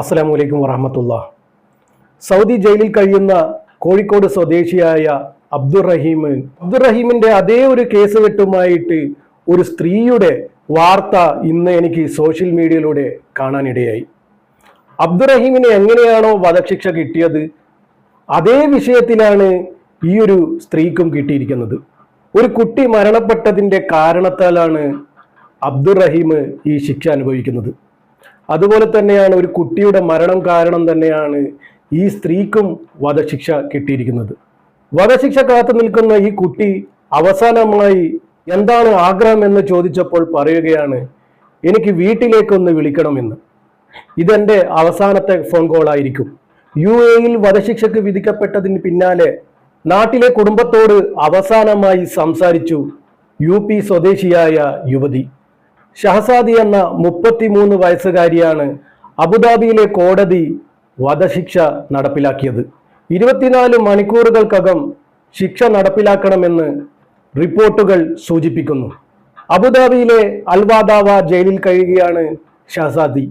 അസ്സലാമു വലൈക്കും വറഹമത്തുള്ള സൗദി ജയിലിൽ കഴിയുന്ന കോഴിക്കോട് സ്വദേശിയായ അബ്ദുറഹീം അബ്ദുറഹീമിന്റെ അതേ ഒരു കേസ് കെട്ടുമായിട്ട് ഒരു സ്ത്രീയുടെ വാർത്ത ഇന്ന് എനിക്ക് സോഷ്യൽ മീഡിയയിലൂടെ കാണാനിടയായി. അബ്ദുറഹീമിന് എങ്ങനെയാണോ വധശിക്ഷ കിട്ടിയത് അതേ വിഷയത്തിലാണ് ഈ ഒരു സ്ത്രീക്കും കിട്ടിയിരിക്കുന്നത്. ഒരു കുട്ടി മരണപ്പെട്ടതിന്റെ കാരണത്താലാണ് അബ്ദുറഹീം ഈ ശിക്ഷ അനുഭവിക്കുന്നത്. അതുപോലെ തന്നെയാണ് ഒരു കുട്ടിയുടെ മരണം കാരണം തന്നെയാണ് ഈ സ്ത്രീക്കും വധശിക്ഷ കിട്ടിയിരിക്കുന്നത്. വധശിക്ഷ കാത്തു നിൽക്കുന്ന ഈ കുട്ടി അവസാനമായി എന്താണ് ആഗ്രഹം എന്ന് ചോദിച്ചപ്പോൾ പറയുകയാണ് എനിക്ക് വീട്ടിലേക്കൊന്ന് വിളിക്കണമെന്ന്. ഇതെന്റെ അവസാനത്തെ ഫോൺ കോൾ ആയിരിക്കും. യു എയിൽ വധശിക്ഷക്ക് വിധിക്കപ്പെട്ടതിന് പിന്നാലെ നാട്ടിലെ കുടുംബത്തോട് അവസാനമായി സംസാരിച്ചു യു സ്വദേശിയായ യുവതി. ഷഹസാദി എന്ന മുപ്പത്തിമൂന്ന് വയസ്സുകാരിയാണ് അബുദാബിയിലെ കോടതി വധശിക്ഷ നടപ്പിലാക്കിയത്. ഇരുപത്തിനാല് മണിക്കൂറുകൾക്കകം ശിക്ഷ നടപ്പിലാക്കണമെന്ന് റിപ്പോർട്ടുകൾ സൂചിപ്പിക്കുന്നു. അബുദാബിയിലെ അൽവാദാവ ജയിലിൽ കഴിയുകയാണ് ഷഹസാദി.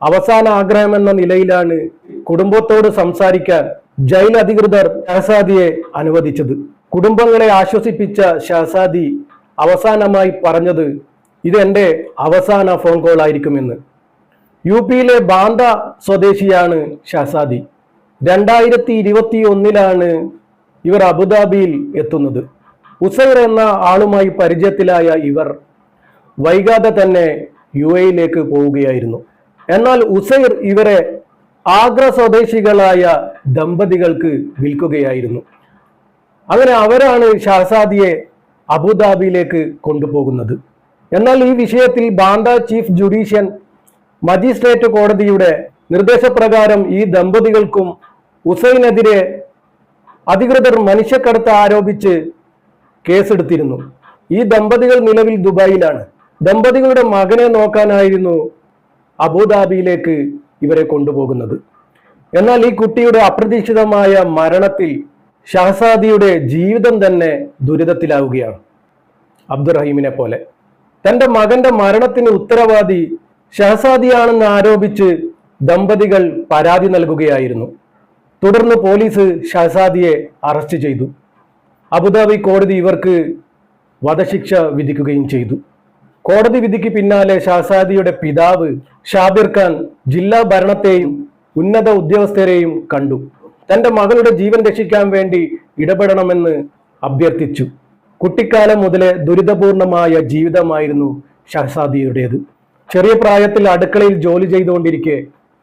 അവസാന ആഗ്രഹം എന്ന നിലയിലാണ് കുടുംബത്തോട് സംസാരിക്കാൻ ജയിൽ അധികൃതർ ഷഹസാദിയെ അനുവദിച്ചത്. കുടുംബങ്ങളെ ആശ്വസിപ്പിച്ച ഷഹസാദി അവസാനമായി പറഞ്ഞത് ഇത് എന്റെ അവസാന ഫോൺ കോൾ ആയിരിക്കുമെന്ന്. യു പിയിലെ ബാന്ദ സ്വദേശിയാണ് ഷഹസാദി. രണ്ടായിരത്തി ഇരുപത്തി ഒന്നിലാണ് ഇവർ അബുദാബിയിൽ എത്തുന്നത്. ഉസൈർ എന്ന ആളുമായി പരിചയത്തിലായ ഇവർ വൈകാതെ തന്നെ യു എയിലേക്ക് പോവുകയായിരുന്നു. എന്നാൽ ഉസൈർ ഇവരെ ആഗ്ര സ്വദേശികളായ ദമ്പതികൾക്ക് വിൽക്കുകയായിരുന്നു. അങ്ങനെ അവരാണ് ഷഹസാദിയെ അബുദാബിയിലേക്ക് കൊണ്ടുപോകുന്നത്. എന്നാൽ ഈ വിഷയത്തിൽ ബാന്ദ ചീഫ് ജുഡീഷ്യൻ മജിസ്ട്രേറ്റ് കോടതിയുടെ നിർദ്ദേശപ്രകാരം ഈ ദമ്പതികൾക്കും ഉസൈനെതിരെ അധികൃതർ മനുഷ്യക്കടത്ത് ആരോപിച്ച് കേസെടുത്തിരുന്നു. ഈ ദമ്പതികൾ നിലവിൽ ദുബായിലാണ്. ദമ്പതികളുടെ മകനെ നോക്കാനായിരുന്നു അബുദാബിയിലേക്ക് ഇവരെ കൊണ്ടുപോകുന്നത്. എന്നാൽ ഈ കുട്ടിയുടെ അപ്രതീക്ഷിതമായ മരണത്തിൽ ഷഹസാദിയുടെ ജീവിതം തന്നെ ദുരിതത്തിലാവുകയാണ്. അബ്ദുറഹീമിനെ പോലെ. തന്റെ മകന്റെ മരണത്തിന് ഉത്തരവാദി ഷഹസാദിയാണെന്ന് ആരോപിച്ച് ദമ്പതികൾ പരാതി നൽകുകയായിരുന്നു. തുടർന്ന് പോലീസ് ഷഹസാദിയെ അറസ്റ്റ് ചെയ്തു. അബുദാബി കോടതി ഇവർക്ക് വധശിക്ഷ വിധിക്കുകയും ചെയ്തു. കോടതി വിധിക്ക് പിന്നാലെ ഷഹസാദിയുടെ പിതാവ് ഷാബിർ ഖാൻ ജില്ലാ ഭരണത്തെയും ഉന്നത ഉദ്യോഗസ്ഥരെയും കണ്ടു. തന്റെ മകളുടെ ജീവൻ രക്ഷിക്കാൻ വേണ്ടി ഇടപെടണമെന്ന് അഭ്യർത്ഥിച്ചു. കുട്ടിക്കാലം മുതലേ ദുരിതപൂർണമായ ജീവിതമായിരുന്നു ഷഹസാദിയുടേത്. ചെറിയ പ്രായത്തിൽ അടുക്കളയിൽ ജോലി ചെയ്തുകൊണ്ടിരിക്കെ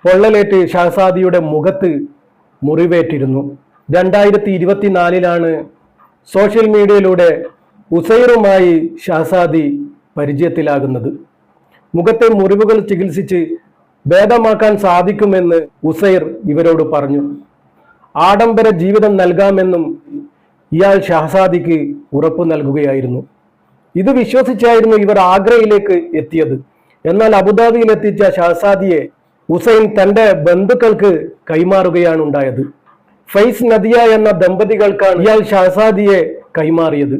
പൊള്ളലേറ്റ് ഷഹസാദിയുടെ മുഖത്ത് മുറിവേറ്റിരുന്നു. രണ്ടായിരത്തി ഇരുപത്തിനാലിലാണ് സോഷ്യൽ മീഡിയയിലൂടെ ഉസൈറുമായി ഷഹസാദി പരിചയത്തിലാകുന്നത്. മുഖത്തെ മുറിവുകൾ ചികിത്സിച്ച് ഭേദമാക്കാൻ സാധിക്കുമെന്ന് ഉസൈർ ഇവരോട് പറഞ്ഞു. ആഡംബര ജീവിതം നൽകാമെന്നും ഇയാൾ ഷഹസാദിക്ക് ഉറപ്പ് നൽകുകയായിരുന്നു. ഇത് വിശ്വസിച്ചായിരുന്നു ഇവർ ആഗ്രയിലേക്ക് എത്തിയത്. എന്നാൽ അബുദാബിയിൽ എത്തിച്ച ഷഹസാദിയെ ഹുസൈൻ തന്റെ ബന്ധുക്കൾക്ക് കൈമാറുകയാണ് ഉണ്ടായത് ഫൈസ് നദിയ എന്ന ദമ്പതികൾക്കാണ് ഇയാൾ ഷഹസാദിയെ കൈമാറിയത്.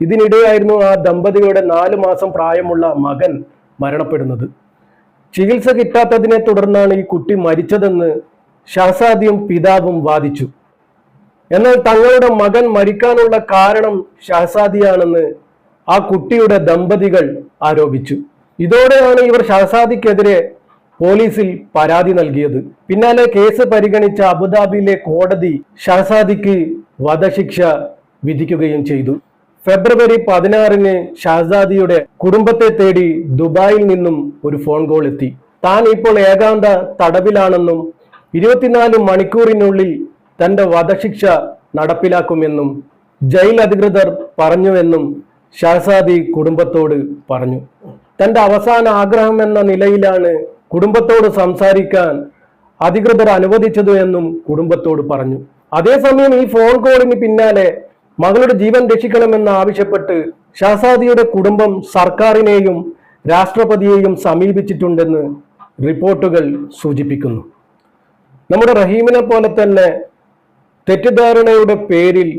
ഇതിനിടെയായിരുന്നു ആ ദമ്പതികളുടെ നാല് മാസം പ്രായമുള്ള മകൻ മരണപ്പെടുന്നത്. ചികിത്സ കിട്ടാത്തതിനെ തുടർന്നാണ് ഈ കുട്ടി മരിച്ചതെന്ന് ഷഹസാദിയും പിതാവും വാദിച്ചു. എന്നാൽ തങ്ങളുടെ മകൻ മരിക്കാനുള്ള കാരണം ഷഹസാദിയാണെന്ന് ആ കുട്ടിയുടെ ദമ്പതികൾ ആരോപിച്ചു. ഇതോടെയാണ് ഇവർ ഷഹസാദിക്കെതിരെ പോലീസിൽ പരാതി നൽകിയത്. പിന്നാലെ കേസ് പരിഗണിച്ച അബുദാബിയിലെ കോടതി ഷഹസാദിക്ക് വധശിക്ഷ വിധിക്കുകയും ചെയ്തു. ഫെബ്രുവരി പതിനാറിന് ഷഹസാദിയുടെ കുടുംബത്തെ തേടി ദുബായിൽ നിന്നും ഒരു ഫോൺ കോൾ എത്തി. താൻ ഇപ്പോൾ ഏകാന്ത തടവിലാണെന്നും ഇരുപത്തിനാല് മണിക്കൂറിനുള്ളിൽ തന്റെ വധശിക്ഷ നടപ്പിലാക്കുമെന്നും ജയിൽ അധികൃതർ പറഞ്ഞുവെന്നും ഷഹസാദി കുടുംബത്തോട് പറഞ്ഞു. തന്റെ അവസാന ആഗ്രഹം എന്ന നിലയിലാണ് കുടുംബത്തോട് സംസാരിക്കാൻ അധികൃതർ അനുവദിച്ചത് എന്നും കുടുംബത്തോട് പറഞ്ഞു. അതേസമയം ഈ ഫോൺ കോളിന് പിന്നാലെ മകളുടെ ജീവൻ രക്ഷിക്കണമെന്ന് ആവശ്യപ്പെട്ട് ഷഹസാദിയുടെ കുടുംബം സർക്കാരിനെയും രാഷ്ട്രപതിയെയും സമീപിച്ചിട്ടുണ്ടെന്ന് റിപ്പോർട്ടുകൾ സൂചിപ്പിക്കുന്നു. നമ്മുടെ റഹീമിനെ പോലെ തന്നെ തെറ്റിദ്ധാരണയുടെ പേരിൽ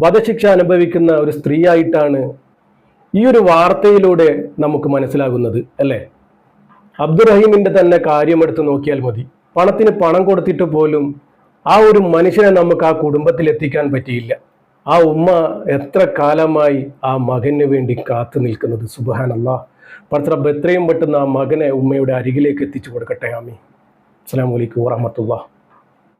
വധശിക്ഷ അനുഭവിക്കുന്ന ഒരു സ്ത്രീയായിട്ടാണ് ഈ ഒരു വാർത്തയിലൂടെ നമുക്ക് മനസ്സിലാകുന്നത് അല്ലേ? അബ്ദുറഹീമിന്റെ തന്നെ കാര്യമെടുത്ത് നോക്കിയാൽ മതി. പണത്തിന് പണം കൊടുത്തിട്ട് പോലും ആ ഒരു മനുഷ്യനെ നമുക്ക് ആ കുടുംബത്തിൽ എത്തിക്കാൻ പറ്റിയില്ല. ആ ഉമ്മ എത്ര കാലമായി ആ മകന് വേണ്ടി കാത്തു നിൽക്കുന്നത്? സുബാനല്ല പടത്തറബ് എത്രയും പെട്ടെന്ന് ആ മകനെ ഉമ്മയുടെ അരികിലേക്ക് എത്തിച്ചു കൊടുക്കട്ടെ ആമി അസ്സാം വലൈക്കും വാഹമത്തുള്ള